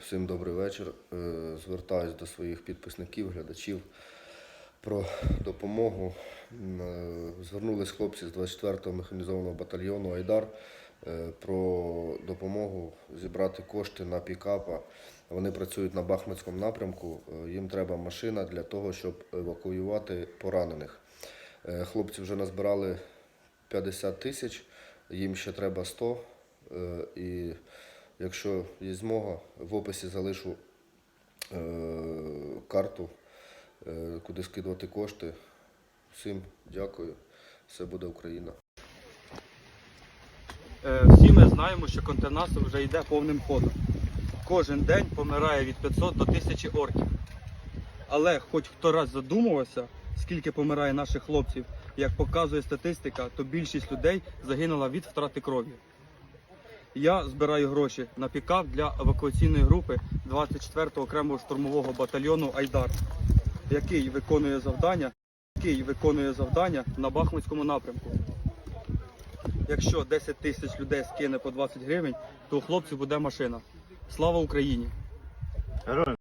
Всім добрий вечір. Е, Звертаюсь до своїх підписників, глядачів про допомогу. Е, Звернулись хлопці з 24-го механізованого батальйону Айдар е, про допомогу зібрати кошти на пікапа. Вони працюють на Бахмутському напрямку. Їм треба машина для того, щоб евакуювати поранених. Хлопці вже назбирали 50 тисяч, їм ще треба 100. Е, І якщо є змога, в описі залишу е, карту, е, куди скидувати кошти. Всім дякую. Все буде Україна. Е, Всі ми знаємо, що контрнаступ вже йде повним ходом. Кожен день помирає від 500 до 1000 орків. Але хоч хто раз задумувався, скільки помирає наших хлопців, як показує статистика, то більшість людей загинула від втрати крові. Я збираю гроші на пікап для евакуаційної групи 24-го окремого штурмового батальйону Айдар, який виконує завдання, який виконує завдання на Бахмутському напрямку. Якщо 10 тисяч людей скине по 20 гривень, то у хлопців буде машина. Слава Україні!